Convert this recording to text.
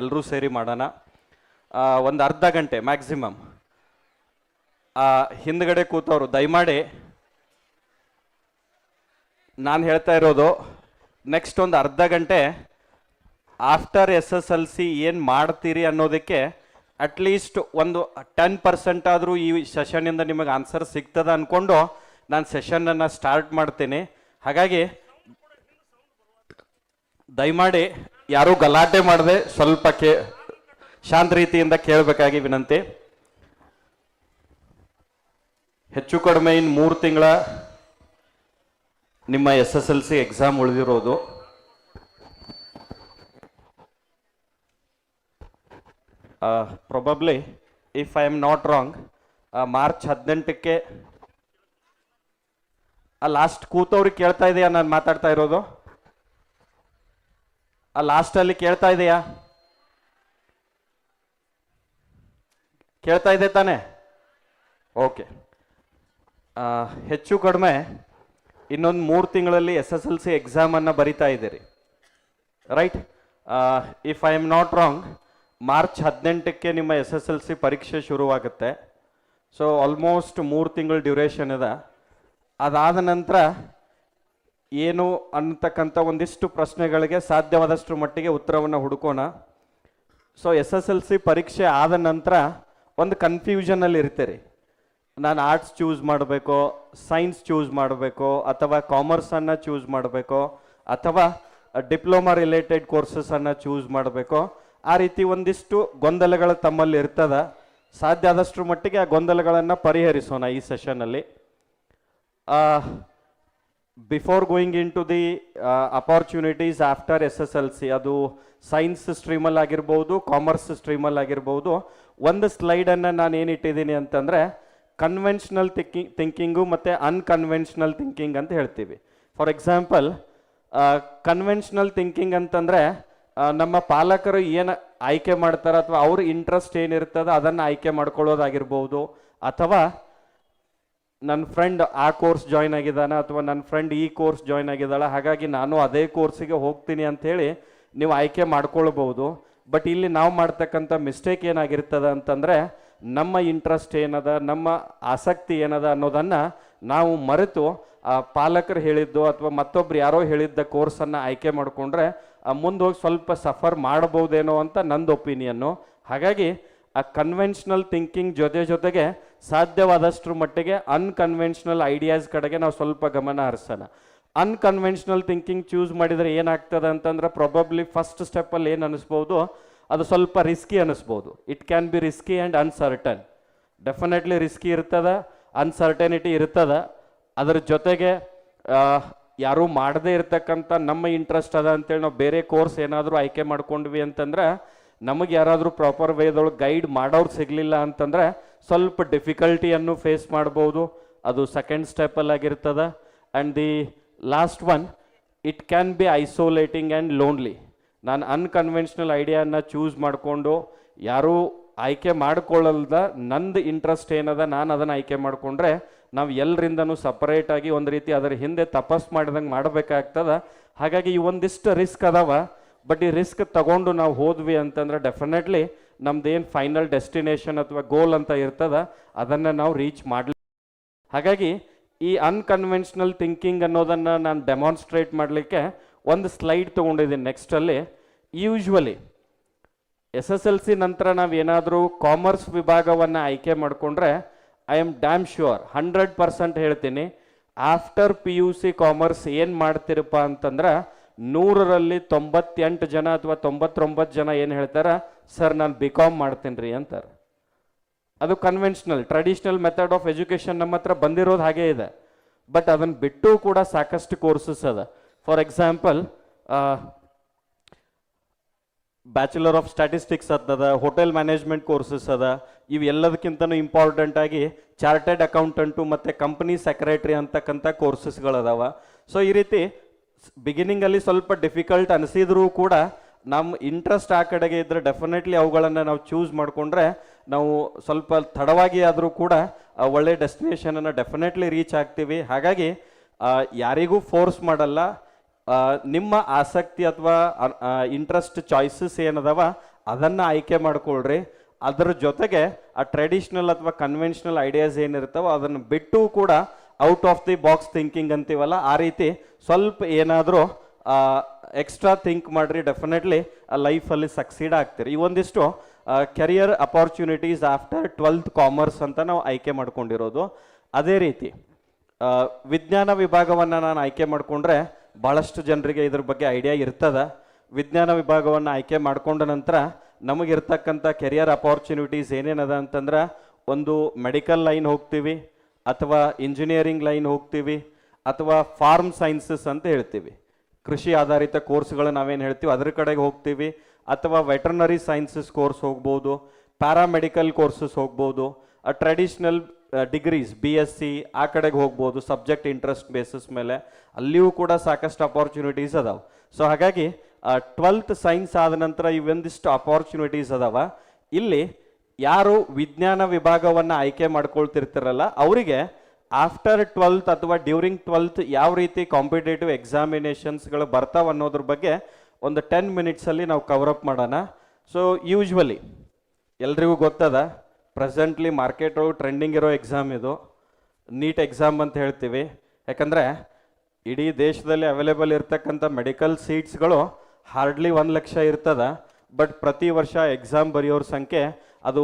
ಎಲ್ಲರೂ ಸೇರಿ ಮಾಡೋಣ. ಒಂದು ಅರ್ಧ ಗಂಟೆ ಮ್ಯಾಕ್ಸಿಮಮ್ ಹಿಂದ್ಗಡೆ ಕೂತವರು, ದಯಮಾಡಿ ನಾನು ಹೇಳ್ತಾ ಇರೋದು ನೆಕ್ಸ್ಟ್ ಒಂದು ಅರ್ಧ ಗಂಟೆ after S S L C ಏನು ಮಾಡ್ತೀರಿ ಅನ್ನೋದಕ್ಕೆ ಅಟ್ಲೀಸ್ಟ್ ಒಂದು ಟೆನ್ ಪರ್ಸೆಂಟ್ ಆದರೂ ಈ ಸೆಷನ್ನಿಂದ ನಿಮಗೆ ಆನ್ಸರ್ ಸಿಗ್ತದ ಅಂದ್ಕೊಂಡು ನಾನು ಸೆಷನನ್ನು ಸ್ಟಾರ್ಟ್ ಮಾಡ್ತೀನಿ. ಹಾಗಾಗಿ, ದಯಮಾಡಿ ಯಾರೂ ಗಲಾಟೆ ಮಾಡದೆ ಸ್ವಲ್ಪ ಕೇ, ಶಾಂತ ರೀತಿಯಿಂದ ಕೇಳಬೇಕಾಗಿ ವಿನಂತಿ. ಹೆಚ್ಚು ಕಡಿಮೆ ಇನ್ನು ಮೂರು ತಿಂಗಳ ನಿಮ್ಮ S S L C exam ಉಳಿದಿರೋದು. Probably if I am not wrong March ಹದಿನೆಂಟಕ್ಕೆ last ಕೂತವ್ರಿಗೆ ಕೇಳ್ತಾ ಇದೆಯಾ? ನಾನು ಮಾತಾಡ್ತಾ ಇರೋದು? ಆ ಲಾಸ್ಟಲ್ಲಿ ಕೇಳ್ತಾ ಇದೆಯಾ? ಕೇಳ್ತಾ ಇದೆ ತಾನೆ? ಓಕೆ ಹೆಚ್ಚು ಕಡಿಮೆ ಇನ್ನೊಂದು ಮೂರು ತಿಂಗಳಲ್ಲಿ ಎಸ್ ಎಸ್ ಎಲ್ ಸಿ ಎಕ್ಸಾಮನ್ನು ಬರಿತಾ ಇದ್ದೀರಿ. Right if I am not wrong March ಹದಿನೆಂಟಕ್ಕೆ ನಿಮ್ಮ ಎಸ್ ಎಸ್ ಎಲ್ ಸಿ ಪರೀಕ್ಷೆ ಶುರುವಾಗುತ್ತೆ. ಸೊ ಆಲ್ಮೋಸ್ಟ್ ಮೂರು ತಿಂಗಳ ಡ್ಯೂರೇಷನ್ ಇದೆ. ಅದಾದ ನಂತರ ಏನು ಅನ್ನತಕ್ಕಂಥ ಒಂದಿಷ್ಟು ಪ್ರಶ್ನೆಗಳಿಗೆ ಸಾಧ್ಯವಾದಷ್ಟು ಮಟ್ಟಿಗೆ ಉತ್ತರವನ್ನು ಹುಡುಕೋಣ. So S S L C ಪರೀಕ್ಷೆ ಆದ ನಂತರ ಒಂದು ಕನ್ಫ್ಯೂಷನಲ್ಲಿ ಇರ್ತೀರಿ. ನಾನು ಆರ್ಟ್ಸ್ ಚೂಸ್ ಮಾಡಬೇಕೋ ಸೈನ್ಸ್ ಚೂಸ್ ಮಾಡಬೇಕೋ, ಅಥವಾ ಕಾಮರ್ಸನ್ನು ಚೂಸ್ ಮಾಡಬೇಕೋ, ಅಥವಾ ಡಿಪ್ಲೊಮಾ ರಿಲೇಟೆಡ್ ಕೋರ್ಸಸನ್ನು ಚೂಸ್ ಮಾಡಬೇಕೋ, ಆ ರೀತಿ ಒಂದಿಷ್ಟು ಗೊಂದಲಗಳು ತಮ್ಮಲ್ಲಿ ಇರ್ತದ. ಸಾಧ್ಯ ಆದಷ್ಟು ಮಟ್ಟಿಗೆ ಆ ಗೊಂದಲಗಳನ್ನು ಪರಿಹರಿಸೋಣ ಈ ಸೆಷನ್ನಲ್ಲಿ before going in to the opportunities after S S L C ಅದು ಸೈನ್ಸ್ ಸ್ಟ್ರೀಮಲ್ಲಿ ಆಗಿರ್ಬೋದು ಕಾಮರ್ಸ್ ಸ್ಟ್ರೀಮಲ್ಲಿ ಆಗಿರ್ಬೋದು, ಒಂದು ಸ್ಲೈಡನ್ನು ನಾನು ಏನು ಇಟ್ಟಿದ್ದೀನಿ ಅಂತಂದರೆ ಕನ್ವೆನ್ಷನಲ್ ಥಿಂಕಿಂಗ್ ಥಿಂಕಿಂಗು ಮತ್ತು ಅನ್ಕನ್ವೆನ್ಷನಲ್ ಥಿಂಕಿಂಗ್ ಅಂತ ಹೇಳ್ತೀವಿ. ಫಾರ್ ಎಕ್ಸಾಂಪಲ್ ಕನ್ವೆನ್ಷನಲ್ ಥಿಂಕಿಂಗ್ ಅಂತಂದರೆ ನಮ್ಮ ಪಾಲಕರು ಏನು ಆಯ್ಕೆ ಮಾಡ್ತಾರೆ ಅಥವಾ ಅವ್ರ ಇಂಟ್ರೆಸ್ಟ್ ಏನಿರ್ತದೆ ಅದನ್ನು ಆಯ್ಕೆ ಮಾಡ್ಕೊಳ್ಳೋದಾಗಿರ್ಬೋದು, ಅಥವಾ ನನ್ನ ಫ್ರೆಂಡ್ ಆ ಕೋರ್ಸ್ ಜಾಯ್ನ್ ಆಗಿದ್ದಾನೆ ಅಥವಾ ನನ್ನ ಫ್ರೆಂಡ್ ಈ ಕೋರ್ಸ್ ಜಾಯ್ನ್ ಆಗಿದ್ದಾಳೆ, ಹಾಗಾಗಿ ನಾನು ಅದೇ ಕೋರ್ಸಿಗೆ ಹೋಗ್ತೀನಿ ಅಂಥೇಳಿ ನೀವು ಆಯ್ಕೆ ಮಾಡ್ಕೊಳ್ಬೋದು ಬಟ್ ಇಲ್ಲಿ ನಾವು ಮಾಡ್ತಕ್ಕಂಥ ಮಿಸ್ಟೇಕ್ ಏನಾಗಿರ್ತದೆ ಅಂತಂದರೆ, ನಮ್ಮ ಇಂಟ್ರೆಸ್ಟ್ ಏನದ, ನಮ್ಮ ಆಸಕ್ತಿ ಏನದ ಅನ್ನೋದನ್ನು ನಾವು ಮರೆತು, ಆ ಪಾಲಕರು ಹೇಳಿದ್ದು ಅಥವಾ ಮತ್ತೊಬ್ರು ಯಾರೋ ಹೇಳಿದ್ದ ಕೋರ್ಸನ್ನು ಆಯ್ಕೆ ಮಾಡಿಕೊಂಡ್ರೆ ಮುಂದೆ ಹೋಗಿ ಸ್ವಲ್ಪ ಸಫರ್ ಮಾಡ್ಬೋದೇನೋ ಅಂತ ನಂದು ಒಪಿನಿಯನ್ನು ಹಾಗಾಗಿ ಆ ಕನ್ವೆನ್ಷನಲ್ ಥಿಂಕಿಂಗ್ ಜೊತೆ ಜೊತೆಗೆ ಸಾಧ್ಯವಾದಷ್ಟರ ಮಟ್ಟಿಗೆ ಅನ್ಕನ್ವೆನ್ಷನಲ್ ಐಡಿಯಾಸ್ ಕಡೆಗೆ ನಾವು ಸ್ವಲ್ಪ ಗಮನ ಹರಿಸೋಣ. ಅನ್ಕನ್ವೆನ್ಷನಲ್ ಥಿಂಕಿಂಗ್ ಚೂಸ್ ಮಾಡಿದರೆ ಏನಾಗ್ತದೆ ಅಂತಂದ್ರೆ ಪ್ರೊಬಬ್ಲಿ ಫಸ್ಟ್ ಸ್ಟೆಪ್ಪಲ್ಲಿ ಏನು ಅನಿಸ್ಬೋದು? ಅದು ಸ್ವಲ್ಪ risky ಅನಿಸ್ಬೋದು. It can be risky and uncertain definitely risky ಇರ್ತದ ಅನ್ಸರ್ಟನಿಟಿ ಇರ್ತದ. ಅದರ ಜೊತೆಗೆ ಯಾರೂ ಮಾಡದೇ ಇರತಕ್ಕಂಥ ನಮ್ಮ ಇಂಟ್ರೆಸ್ಟ್ ಅದ ಅಂತೇಳಿ ನಾವು ಬೇರೆ ಕೋರ್ಸ್ ಏನಾದರೂ ಆಯ್ಕೆ ಮಾಡ್ಕೊಂಡ್ವಿ ಅಂತಂದ್ರೆ ನಮಗೆ ಯಾರಾದರೂ ಪ್ರಾಪರ್ ವೇದೊಳಗೆ ಗೈಡ್ ಮಾಡೋರು ಸಿಗಲಿಲ್ಲ ಅಂತಂದ್ರೆ ಸ್ವಲ್ಪ ಡಿಫಿಕಲ್ಟಿಯನ್ನು ಫೇಸ್ ಮಾಡ್ಬೋದು. ಅದು ಸೆಕೆಂಡ್ ಸ್ಟೆಪ್ಪಲ್ಲಿ ಆಗಿರ್ತದ. And the last one it can be isolating and lonely ನಾನು ಅನ್ಕನ್ವೆನ್ಷನಲ್ ಐಡಿಯಾನ ಚೂಸ್ ಮಾಡಿಕೊಂಡು ಯಾರೂ ಆಯ್ಕೆ ಮಾಡ್ಕೊಳ್ಳಲ್ದ ನಂದು ಇಂಟ್ರೆಸ್ಟ್ ಏನದ ನಾನು ಅದನ್ನು ಆಯ್ಕೆ ಮಾಡಿಕೊಂಡ್ರೆ ನಾವು ಎಲ್ಲರಿಂದನೂ ಸಪರೇಟಾಗಿ ಒಂದು ರೀತಿ ಅದರ ಹಿಂದೆ ತಪಸ್ ಮಾಡಿದಂಗೆ ಮಾಡಬೇಕಾಗ್ತದ. ಹಾಗಾಗಿ ಈ ಒಂದಿಷ್ಟು ರಿಸ್ಕ್ ಅದಾವ. ಬಟ್ ಈ ರಿಸ್ಕ್ ತಗೊಂಡು ನಾವು ಹೋದ್ವಿ ಅಂತಂದ್ರೆ ಡೆಫಿನೆಟ್ಲಿ ನಮ್ದೇನು ಫೈನಲ್ ಡೆಸ್ಟಿನೇಷನ್ ಅಥವಾ ಗೋಲ್ ಅಂತ ಇರ್ತದ, ಅದನ್ನು ನಾವು ರೀಚ್ ಮಾಡಲಿ. ಹಾಗಾಗಿ ಈ ಅನ್ಕನ್ವೆನ್ಷನಲ್ ಥಿಂಕಿಂಗ್ ಅನ್ನೋದನ್ನು ನಾನು ಡೆಮಾನ್ಸ್ಟ್ರೇಟ್ ಮಾಡಲಿಕ್ಕೆ ಒಂದು ಸ್ಲೈಡ್ ತೊಗೊಂಡಿದ್ದೀನಿ ನೆಕ್ಸ್ಟಲ್ಲಿ usually S S L C ನಂತರ ನಾವು ಏನಾದರೂ ಕಾಮರ್ಸ್ ವಿಭಾಗವನ್ನು ಆಯ್ಕೆ ಮಾಡಿಕೊಂಡ್ರೆ I am damn sure hundred percent ಹೇಳ್ತೀನಿ. After P U C commerce ಏನು ಮಾಡ್ತಿರಪ್ಪ ಅಂತಂದ್ರೆ ನೂರರಲ್ಲಿ ತೊಂಬತ್ತೆಂಟು ಜನ ಅಥವಾ ತೊಂಬತ್ತೊಂಬತ್ತು ಜನ ಏನು ಹೇಳ್ತಾರೆ, ಸರ್, ನಾನು ಬಿ ಕಾಮ್ ಮಾಡ್ತೀನಿ ಅಂತಾರೆ. ಅದು conventional traditional method of education ನಮ್ಮ ಹತ್ರ ಬಂದಿರೋದು ಹಾಗೇ ಇದೆ. ಬಟ್ ಅದನ್ನು ಬಿಟ್ಟು ಕೂಡ ಸಾಕಷ್ಟು ಕೋರ್ಸಸ್ ಅದ. For example bachelor of statistics ಅದ ಹೋಟೆಲ್ ಮ್ಯಾನೇಜ್ಮೆಂಟ್ ಕೋರ್ಸಸ್ ಅದ, ಇವು ಎಲ್ಲದಕ್ಕಿಂತನೂ ಇಂಪಾರ್ಟೆಂಟ್ ಆಗಿ ಚಾರ್ಟೆಡ್ ಅಕೌಂಟೆಂಟು ಮತ್ತು ಕಂಪನಿ ಸೆಕ್ರೆಟ್ರಿ ಅಂತಕ್ಕಂಥ ಕೋರ್ಸಸ್ಗಳದಾವ ಸೊ ಈ ರೀತಿ ಬಿಗಿನಿಂಗಲ್ಲಿ ಸ್ವಲ್ಪ ಡಿಫಿಕಲ್ಟ್ ಅನಿಸಿದ್ರೂ ಕೂಡ ನಮ್ಮ ಇಂಟ್ರೆಸ್ಟ್ ಆ ಕಡೆಗೆ ಇದ್ದರೆ ಡೆಫಿನೆಟ್ಲಿ ಅವುಗಳನ್ನು ನಾವು ಚೂಸ್ ಮಾಡಿಕೊಂಡ್ರೆ ನಾವು ಸ್ವಲ್ಪ ತಡವಾಗಿ ಆದರೂ ಕೂಡ ಒಳ್ಳೆ ಡೆಸ್ಟಿನೇಷನನ್ನು ಡೆಫಿನೆಟ್ಲಿ ರೀಚ್ ಆಗ್ತೀವಿ. ಹಾಗಾಗಿ ಯಾರಿಗೂ ಫೋರ್ಸ್ ಮಾಡಲ್ಲ. ನಿಮ್ಮ ಆಸಕ್ತಿ ಅಥವಾ ಇಂಟ್ರೆಸ್ಟ್ ಚಾಯ್ಸಸ್ ಏನದವ ಅದನ್ನು ಆಯ್ಕೆ ಮಾಡ್ಕೊಳ್ರಿ. ಅದರ ಜೊತೆಗೆ ಆ ಟ್ರೆಡಿಷ್ನಲ್ ಅಥವಾ ಕನ್ವೆನ್ಷನಲ್ ಐಡಿಯಾಸ್ ಏನಿರ್ತಾವೋ ಅದನ್ನು ಬಿಟ್ಟು ಕೂಡ out of the box thinking ಅಂತೀವಲ್ಲ, ಆ ರೀತಿ ಸ್ವಲ್ಪ ಏನಾದರೂ ಎಕ್ಸ್ಟ್ರಾ ಥಿಂಕ್ ಮಾಡಿರಿ, ಡೆಫಿನೆಟ್ಲಿ ಆ ಲೈಫಲ್ಲಿ ಸಕ್ಸೀಡ್ ಆಗ್ತೀರಿ. ಈ ಒಂದಿಷ್ಟು career opportunities after twelfth commerce ಅಂತ ನಾವು ಆಯ್ಕೆ ಮಾಡ್ಕೊಂಡಿರೋದು. ಅದೇ ರೀತಿ ವಿಜ್ಞಾನ ವಿಭಾಗವನ್ನು ನಾನು ಆಯ್ಕೆ ಮಾಡಿಕೊಂಡ್ರೆ ಭಾಳಷ್ಟು ಜನರಿಗೆ ಇದ್ರ ಬಗ್ಗೆ ಐಡಿಯಾ ಇರ್ತದೆ. ವಿಜ್ಞಾನ ವಿಭಾಗವನ್ನು ಆಯ್ಕೆ ಮಾಡಿಕೊಂಡ ನಂತರ ನಮಗಿರ್ತಕ್ಕಂಥ ಕೆರಿಯರ್ ಅಪಾರ್ಚುನಿಟೀಸ್ ಏನೇನದ ಅಂತಂದ್ರೆ, ಒಂದು ಮೆಡಿಕಲ್ ಲೈನ್ ಹೋಗ್ತೀವಿ ಅಥವಾ ಇಂಜಿನಿಯರಿಂಗ್ ಲೈನ್ ಹೋಗ್ತೀವಿ, ಅಥವಾ ಫಾರ್ಮ್ ಸೈನ್ಸಸ್ ಅಂತ ಹೇಳ್ತೀವಿ. ಕೃಷಿ ಆಧಾರಿತ ಕೋರ್ಸ್ಗಳು ನಾವೇನು ಹೇಳ್ತೀವಿ, ಅದ್ರ ಕಡೆಗೆ ಹೋಗ್ತೀವಿ. ಅಥವಾ ವೆಟರ್ನರಿ ಸೈನ್ಸಸ್ ಕೋರ್ಸ್ ಹೋಗ್ಬೋದು ಪ್ಯಾರಾಮೆಡಿಕಲ್ ಕೋರ್ಸಸ್ ಹೋಗ್ಬೋದು traditional degrees B S C ಆ ಕಡೆಗೆ ಹೋಗ್ಬೋದು ಸಬ್ಜೆಕ್ಟ್ ಇಂಟ್ರೆಸ್ಟ್ ಬೇಸಿಸ್ ಮೇಲೆ. ಅಲ್ಲಿಯೂ ಕೂಡ ಸಾಕಷ್ಟು ಅಪಾರ್ಚುನಿಟೀಸ್ ಅದಾವೆ. ಸೊ ಹಾಗಾಗಿ ಟ್ವೆಲ್ತ್ ಸೈನ್ಸ್ ಆದ ನಂತರ ಇವಂದಿಷ್ಟು ಅಪಾರ್ಚುನಿಟೀಸ್ ಅದಾವ. ಇಲ್ಲಿ ಯಾರು ವಿಜ್ಞಾನ ವಿಭಾಗವನ್ನು ಆಯ್ಕೆ ಮಾಡ್ಕೊಳ್ತಿರ್ತಾರಲ್ಲ, ಅವರಿಗೆ ಆಫ್ಟರ್ ಟ್ವೆಲ್ತ್ ಅಥವಾ ಡ್ಯೂರಿಂಗ್ ಟ್ವೆಲ್ತ್ ಯಾವ ರೀತಿ ಕಾಂಪಿಟೇಟಿವ್ ಎಕ್ಸಾಮಿನೇಷನ್ಸ್ಗಳು ಬರ್ತಾವೆ ಅನ್ನೋದ್ರ ಬಗ್ಗೆ ಒಂದು ಟೆನ್ ಮಿನಿಟ್ಸಲ್ಲಿ ನಾವು ಕವರ್ ಅಪ್ ಮಾಡೋಣ. ಸೊ ಯೂಶ್ವಲಿ ಎಲ್ರಿಗೂ ಗೊತ್ತದ ಪ್ರೆಸೆಂಟ್ಲಿ ಮಾರ್ಕೆಟ್ ಟ್ರೆಂಡಿಂಗ್ ಇರೋ ಎಕ್ಸಾಮ್ ಇದು. ನೀಟ್ ಎಕ್ಸಾಮ್ ಅಂತ ಹೇಳ್ತೀವಿ. ಯಾಕಂದರೆ ಇಡೀ ದೇಶದಲ್ಲಿ ಅವೈಲೇಬಲ್ ಇರ್ತಕ್ಕಂಥ ಮೆಡಿಕಲ್ ಸೀಟ್ಸ್ಗಳು ಹಾರ್ಡ್ಲಿ ಒಂದು ಲಕ್ಷ ಇರ್ತದೆ ಬಟ್ ಪ್ರತಿ ವರ್ಷ ಎಕ್ಸಾಮ್ ಬರೆಯೋರ ಸಂಖ್ಯೆ ಅದು